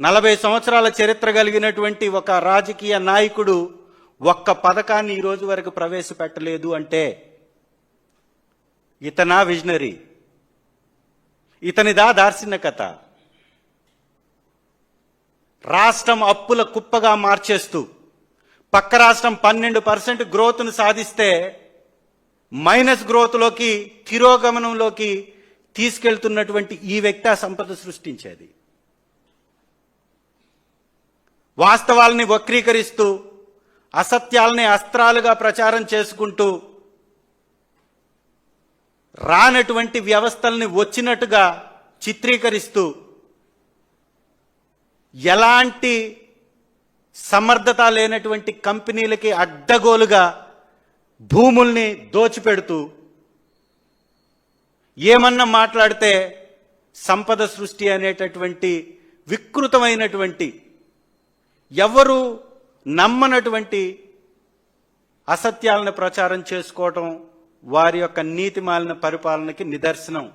నలభై సంవత్సరాల చరిత్ర కలిగినటువంటి ఒక రాజకీయ నాయకుడు ఒక్క పథకాన్ని ఈ రోజు వరకు ప్రవేశపెట్టలేదు అంటే ఇతనా విజనరీ? ఇతనిదా దార్శనికత రాష్ట్రం అప్పుల కుప్పగా మార్చేస్తూ పక్క రాష్ట్రం పన్నెండు పర్సెంట్ గ్రోత్ను సాధిస్తే మైనస్ గ్రోత్లోకి తిరోగమనంలోకి తీసుకెళ్తున్నటువంటి ఈ వ్యక్తి సంపద సృష్టించేది. వాస్తవాల్ని వక్రీకరిస్తూ అసత్యాల్ని అస్త్రాలుగా ప్రచారం చేసుకుంటూ రానటువంటి వ్యవస్థల్ని వచ్చినట్టుగా చిత్రీకరిస్తూ ఎలాంటి సమర్థత లేనటువంటి కంపెనీలకి అడ్డగోలుగా భూముల్ని దోచిపెడుతూ ఏమన్నా మాట్లాడితే సంపద సృష్టి అనేటటువంటి వికృతమైనటువంటి ఎవరు నమ్మనటువంటి అసత్యాలను ప్రచారం చేసుకోవటం వారి యొక్క నీతిమాలిన పరిపాలనకి నిదర్శనం.